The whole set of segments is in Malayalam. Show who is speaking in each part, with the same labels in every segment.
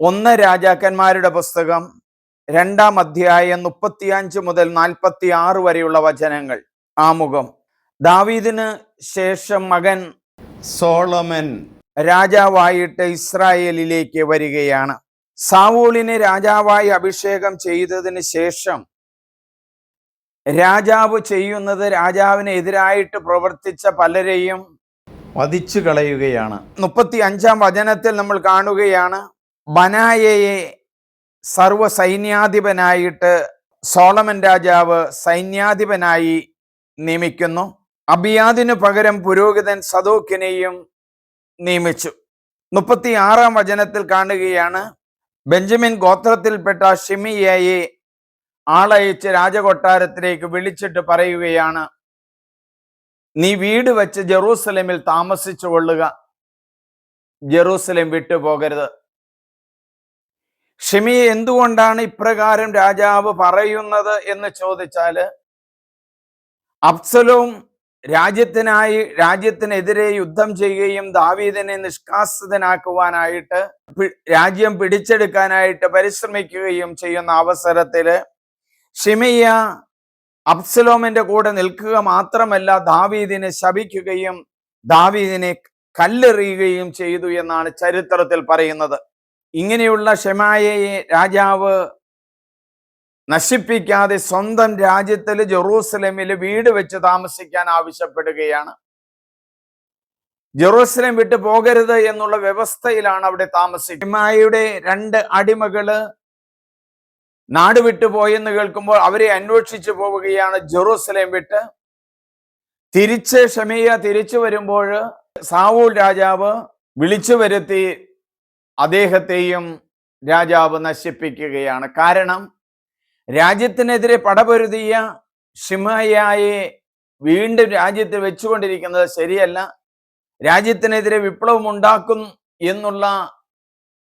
Speaker 1: ഒന്ന് രാജാക്കന്മാരുടെ പുസ്തകം രണ്ടാം അധ്യായം മുപ്പത്തിയഞ്ച് മുതൽ നാൽപ്പത്തി ആറ് വരെയുള്ള വചനങ്ങൾ. ആമുഖം. ദാവീദിന് ശേഷം മകൻ സോളമൻ. രാജാവായിട്ട് ഇസ്രായേലിലേക്ക് വരികയാണ്. സാവൂളിനെ രാജാവായി അഭിഷേകം ചെയ്തതിന് ശേഷം രാജാവ് ചെയ്യുന്നത് രാജാവിന് എതിരായിട്ട് പ്രവർത്തിച്ച പലരെയും വധിച്ചു കളയുകയാണ് മുപ്പത്തി അഞ്ചാം വചനത്തിൽ നമ്മൾ കാണുകയാണ്. ബനായയെ സർവ സൈന്യാധിപനായിട്ട് സോളമൻ രാജാവ് സൈന്യാധിപനായി നിയമിക്കുന്നു. അബിയാദിനു പകരം പുരോഹിതൻ സദോക്കിനെയും നിയമിച്ചു. മുപ്പത്തി ആറാം വചനത്തിൽ കാണുകയാണ് ബെഞ്ചമിൻ ഗോത്രത്തിൽപ്പെട്ട ഷിമിയയെ ആളയച്ച് രാജകൊട്ടാരത്തിലേക്ക് വിളിച്ചിട്ട് പറയുകയാണ് നീ വീട് വെച്ച് ജെറൂസലേമിൽ താമസിച്ചു കൊള്ളുക ജെറൂസലേം വിട്ടുപോകരുത്. ഷിമിയെ എന്തുകൊണ്ടാണ് ഇപ്രകാരം രാജാവ് പറയുന്നത് എന്ന് ചോദിച്ചാൽ അബ്സലോം രാജ്യത്തിനായി രാജ്യത്തിനെതിരെ യുദ്ധം ചെയ്യുകയും ദാവീദിനെ നിഷ്കാസിതനാക്കുവാനായിട്ട് രാജ്യം പിടിച്ചെടുക്കാനായിട്ട് പരിശ്രമിക്കുകയും ചെയ്യുന്ന അവസരത്തിൽ ഷിമിയ അബ്സലോമിന്റെ കൂടെ നിൽക്കുക മാത്രമല്ല ദാവീദിനെ ശപിക്കുകയും ദാവീദിനെ കല്ലെറിയുകയും ചെയ്തു എന്നാണ് ചരിത്രത്തിൽ പറയുന്നത്. ഇങ്ങനെയുള്ള ഷെമായയെ രാജാവ് നശിപ്പിക്കാതെ സ്വന്തം രാജ്യത്തിൽ ജെറൂസലമിൽ വീട് വെച്ച് താമസിക്കാൻ ആവശ്യപ്പെടുകയാണ്. ജെറൂസലേം വിട്ടു പോകരുത് എന്നുള്ള വ്യവസ്ഥയിലാണ് അവിടെ താമസിക്കുന്നത്. ഷെമായയുടെ രണ്ട് അടിമകൾ നാട് വിട്ടു പോയെന്ന് കേൾക്കുമ്പോൾ അവരെ അന്വേഷിച്ചു പോവുകയാണ് ജെറൂസലേം വിട്ട്. തിരിച്ച് ഷമിയ തിരിച്ചു വരുമ്പോൾ സാവൂൾ രാജാവ് വിളിച്ചു വരുത്തി അദ്ദേഹത്തെയും രാജാവ് നശിപ്പിക്കുകയാണ്. കാരണം രാജ്യത്തിനെതിരെ പടപൊരുതിയ ഷിമയായെ വീണ്ടും രാജ്യത്ത് വെച്ചുകൊണ്ടിരിക്കുന്നത് ശരിയല്ല. രാജ്യത്തിനെതിരെ വിപ്ലവം ഉണ്ടാക്കും എന്നുള്ള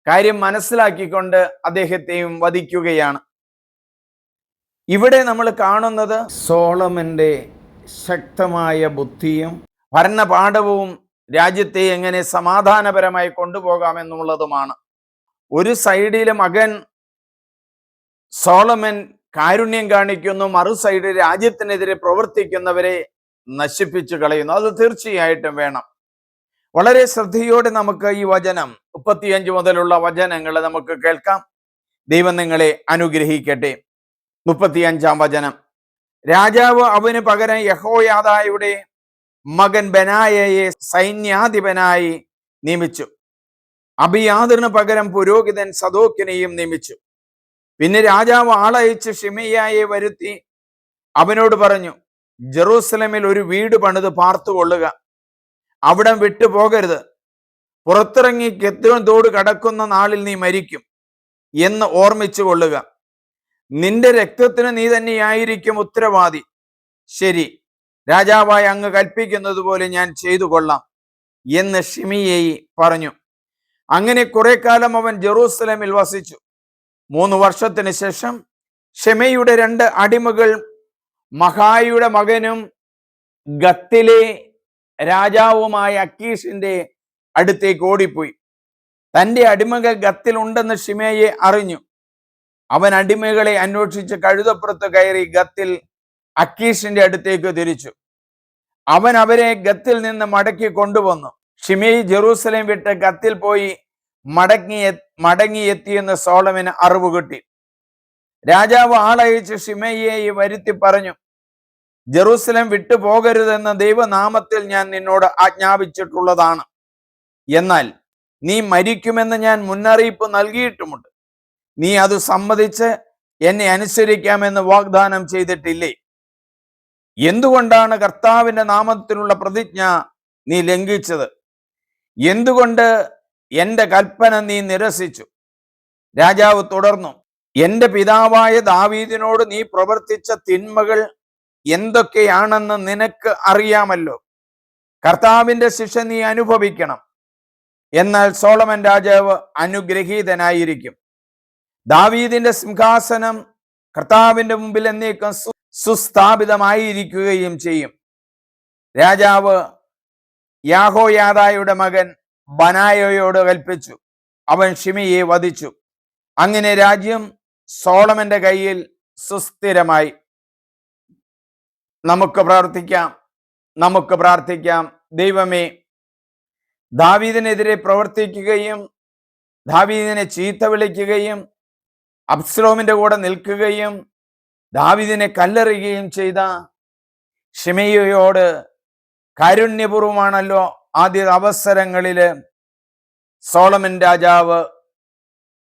Speaker 1: കാര്യം മനസ്സിലാക്കിക്കൊണ്ട് അദ്ദേഹത്തെയും വധിക്കുകയാണ്. ഇവിടെ നമ്മൾ കാണുന്നത് സോളമന്റെ ശക്തമായ ബുദ്ധിയും ഭരണപാഠവും രാജ്യത്തെ എങ്ങനെ സമാധാനപരമായി കൊണ്ടുപോകാമെന്നുള്ളതുമാണ്. ഒരു സൈഡിൽ മകൻ സോളമൻ കാരുണ്യം കാണിക്കുന്നു മറു സൈഡിൽ രാജ്യത്തിനെതിരെ പ്രവർത്തിക്കുന്നവരെ നശിപ്പിച്ചു കളയുന്നു. അത് തീർച്ചയായിട്ടും വേണം. വളരെ ശ്രദ്ധയോടെ നമുക്ക് ഈ വചനം മുപ്പത്തിയഞ്ച് മുതലുള്ള വചനങ്ങൾ നമുക്ക് കേൾക്കാം. ദൈവം നിങ്ങളെ അനുഗ്രഹിക്കട്ടെ. മുപ്പത്തിയഞ്ചാം വചനം. രാജാവ് അവന് പകരം യഹോയാദായുടെ മകൻ ബനായയെ സൈന്യാധിപനായി നിയമിച്ചു. അബിയാദിന് പകരം പുരോഹിതൻ സദോക്കിനെയും നിയമിച്ചു. പിന്നെ രാജാവ് ആളയച്ച് ഷിമയ്യായെ വരുത്തി അവനോട് പറഞ്ഞു ജെറൂസലമിൽ ഒരു വീട് പണിത് പാർത്തുകൊള്ളുക അവിടം വിട്ടു പോകരുത്. പുറത്തിറങ്ങി കെത്തിരം തോട് കടക്കുന്ന നാളിൽ നീ മരിക്കും എന്ന് ഓർമ്മിച്ചു കൊള്ളുക. നിന്റെ രക്തത്തിന് നീ തന്നെയായിരിക്കും ഉത്തരവാദി. ശരി രാജാവായി അങ്ങ് കൽപ്പിക്കുന്നത് പോലെ ഞാൻ ചെയ്തു കൊള്ളാം എന്ന് ഷിമിയേയി പറഞ്ഞു. അങ്ങനെ കുറെ കാലം അവൻ ജെറൂസലമിൽ വസിച്ചു. മൂന്ന് വർഷത്തിന് ശേഷം ഷെമയുടെ രണ്ട് അടിമകൾ മഹായുടെ മകനും ഗത്തിലെ രാജാവുമായ അക്കീഷിന്റെ അടുത്തേക്ക് ഓടിപ്പോയി. തന്റെ അടിമകൾ ഗത്തിലുണ്ടെന്ന് ഷിമയെ അറിഞ്ഞു. അവൻ അടിമകളെ അന്വേഷിച്ച് കഴുതപ്പുറത്ത് കയറി ഗത്തിൽ അക്കീഷിന്റെ അടുത്തേക്ക് തിരിച്ചു. അവൻ അവരെ ഗത്തിൽ നിന്ന് മടക്കി കൊണ്ടുവന്നു. ഷിമയി ജെറൂസലേം വിട്ട് ഗത്തിൽ പോയി മടങ്ങി മടങ്ങിയെത്തിയെന്ന് സോളമിന് അറിവ് കിട്ടി. രാജാവ് ആളയച്ച് ഷിമയെ വരുത്തി പറഞ്ഞു ജെറൂസലേം വിട്ടു പോകരുതെന്ന ദൈവനാമത്തിൽ ഞാൻ നിന്നോട് ആജ്ഞാപിച്ചിട്ടുള്ളതാണ്. എന്നാൽ നീ മരിക്കുമെന്ന് ഞാൻ മുന്നറിയിപ്പ് നൽകിയിട്ടുമുണ്ട്. നീ അത് സമ്മതിച്ച് എന്നെ അനുസരിക്കാമെന്ന് വാഗ്ദാനം ചെയ്തിട്ടില്ലേ? എന്തുകൊണ്ടാണ് കർത്താവിന്റെ നാമത്തിലുള്ള പ്രതിജ്ഞ നീ ലംഘിച്ചത്? എന്തുകൊണ്ട് എന്റെ കൽപ്പന നീ നിരസിച്ചു? രാജാവ് തുടർന്നു എന്റെ പിതാവായ ദാവീദിനോട് നീ പ്രവർത്തിച്ച തിന്മകൾ എന്തൊക്കെയാണെന്ന് നിനക്ക് അറിയാമല്ലോ. കർത്താവിന്റെ ശിക്ഷ നീ അനുഭവിക്കണം. എന്നാൽ സോളമൻ രാജാവ് അനുഗ്രഹീതനായിരിക്കും. ദാവീദിന്റെ സിംഹാസനം കർത്താവിന്റെ മുമ്പിൽ എന്നേക്കും സുസ്ഥാപിതമായിരിക്കുകയും ചെയ്യും. രാജാവ് യാഹോയാദായുടെ മകൻ ബനായോയോട് കൽപ്പിച്ചു. അവൻ ഷിമിയെ വധിച്ചു. അങ്ങനെ രാജ്യം സോളമന്റെ കയ്യിൽ സുസ്ഥിരമായി. നമുക്ക് പ്രാർത്ഥിക്കാം നമുക്ക് പ്രാർത്ഥിക്കാം. ദൈവമേ ദാവീദിനെതിരെ പ്രവർത്തിക്കുകയും ദാവീദിനെ ചീത്ത വിളിക്കുകയും അബ്സ്ലോമിന്റെ കൂടെ നിൽക്കുകയും ദാവീദിനെ കല്ലെറിയുകയും ചെയ്ത ഷിമയോട് കാരുണ്യപൂർവമാണല്ലോ ആദ്യ അവസരങ്ങളിൽ സോളമൻ രാജാവ്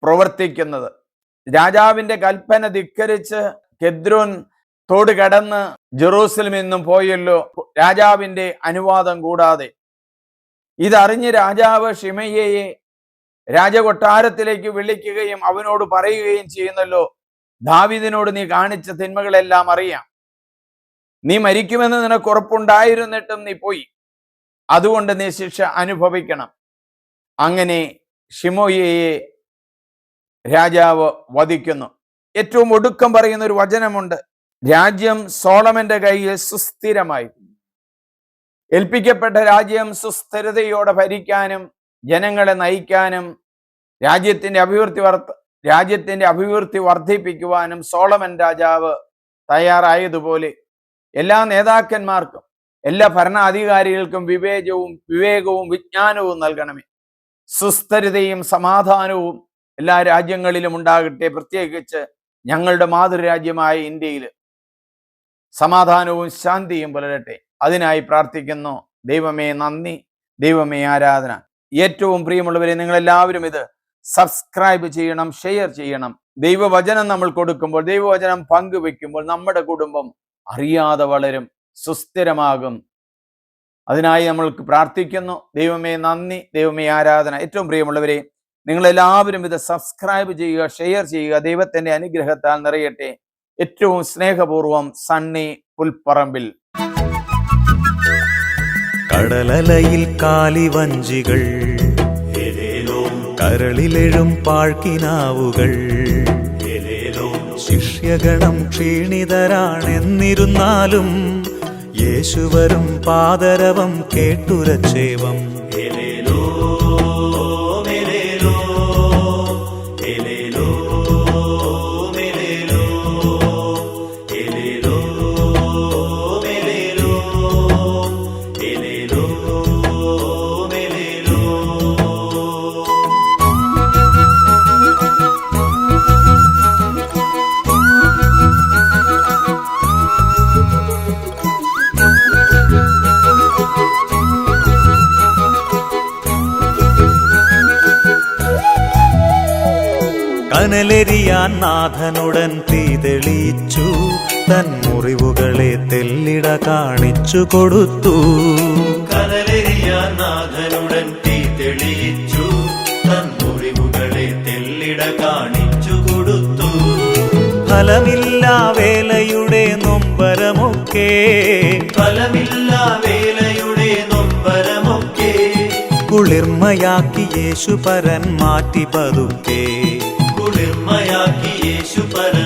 Speaker 1: പ്രവർത്തിക്കുന്നത്. രാജാവിന്റെ കൽപ്പന ധിക്കരിച്ച് കെദ്രോൻ തോട് കടന്ന് ജെറൂസലമിൽ നിന്നും പോയല്ലോ രാജാവിന്റെ അനുവാദം കൂടാതെ. ഇതറിഞ്ഞ് രാജാവ് ഷിമയ്യയെ രാജകൊട്ടാരത്തിലേക്ക് വിളിക്കുകയും അവനോട് പറയുകയും ചെയ്യുന്നല്ലോ ദാവിദിനോട് നീ കാണിച്ച തിന്മകളെല്ലാം അറിയാം. നീ മരിക്കുമെന്ന് നിനക്ക് ഉറപ്പുണ്ടായിരുന്നിട്ടും നീ പോയി. അതുകൊണ്ട് നീ ശിക്ഷ അനുഭവിക്കണം. അങ്ങനെ ഷിമോയയെ രാജാവ് വധിക്കുന്നു. ഏറ്റവും ഒടുക്കം പറയുന്ന ഒരു വചനമുണ്ട്. രാജ്യം സോളമന്റെ കയ്യിൽ സുസ്ഥിരമായി. ഏൽപ്പിക്കപ്പെട്ട രാജ്യം സുസ്ഥിരതയോടെ ഭരിക്കാനും ജനങ്ങളെ നയിക്കാനും രാജ്യത്തിന്റെ അഭിവൃദ്ധി വർദ്ധ രാജ്യത്തിന്റെ അഭിവൃദ്ധി വർദ്ധിപ്പിക്കുവാനും സോളമൻ രാജാവ് തയ്യാറായതുപോലെ എല്ലാ നേതാക്കന്മാർക്കും എല്ലാ ഭരണാധികാരികൾക്കും വിവേചവും വിവേകവും വിജ്ഞാനവും നൽകണമേ. സുസ്ഥിരതയും സമാധാനവും എല്ലാ രാജ്യങ്ങളിലും ഉണ്ടാകട്ടെ. പ്രത്യേകിച്ച് ഞങ്ങളുടെ മാതൃരാജ്യമായ ഇന്ത്യയിൽ സമാധാനവും ശാന്തിയും പുലരട്ടെ. അതിനായി പ്രാർത്ഥിക്കുന്നു. ദൈവമേ നന്ദി. ദൈവമേ ആരാധന. ഏറ്റവും പ്രിയമുള്ളവരെ നിങ്ങളെല്ലാവരും ഇത് സബ്സ്ക്രൈബ് ചെയ്യണം ഷെയർ ചെയ്യണം. ദൈവവചനം നമ്മൾ കൊടുക്കുമ്പോൾ ദൈവവചനം പങ്കുവെക്കുമ്പോൾ നമ്മുടെ കുടുംബം അറിയാതെ വളരും സുസ്ഥിരമാകും. അതിനായി നമ്മൾക്ക് പ്രാർത്ഥിക്കുന്നു. ദൈവമേ നന്ദി ദൈവമേ ആരാധന. ഏറ്റവും പ്രിയമുള്ളവരെ നിങ്ങളെല്ലാവരും ഇത് സബ്സ്ക്രൈബ് ചെയ്യുക ഷെയർ ചെയ്യുക ദൈവത്തിന്റെ അനുഗ്രഹത്താൽ നിറയട്ടെ. ഏറ്റവും സ്നേഹപൂർവം സണ്ണി പുൽപ്പറമ്പിൽ.
Speaker 2: കടലലയിൽ കാലിവഞ്ചികൾ. കരളിലെഴും പാഴ്ക്കിനാവുകൾ ശിഷ്യഗണം ക്ഷീണിതരാണെന്നിരുന്നാലും യേശുവരും പാദരവം കേട്ടുരച്ചേവം. കനലെരിയാൻ നാഥനുടൻ തീ തെളിയിച്ചു തൻ മുറിവുകളെ തെല്ലിട കാണിച്ചു കൊടുത്തു.
Speaker 3: കനലെറിയാൻ നാഥനുടൻ തീ തെളിയിച്ചു തൻ മുറിവുകളെ തെല്ലിട കാണിച്ചു കൊടുത്തു.
Speaker 2: ഫലമില്ല വേലയുടെ നൊമ്പരമൊക്കെ.
Speaker 3: ഫലമില്ല വേലയുടെ നൊമ്പരമൊക്കെ.
Speaker 2: കുളിർമയാക്കി യേശു പരൻ മാറ്റി പതുക്കെ.
Speaker 3: കുളിർമയാക്കി യേശു പര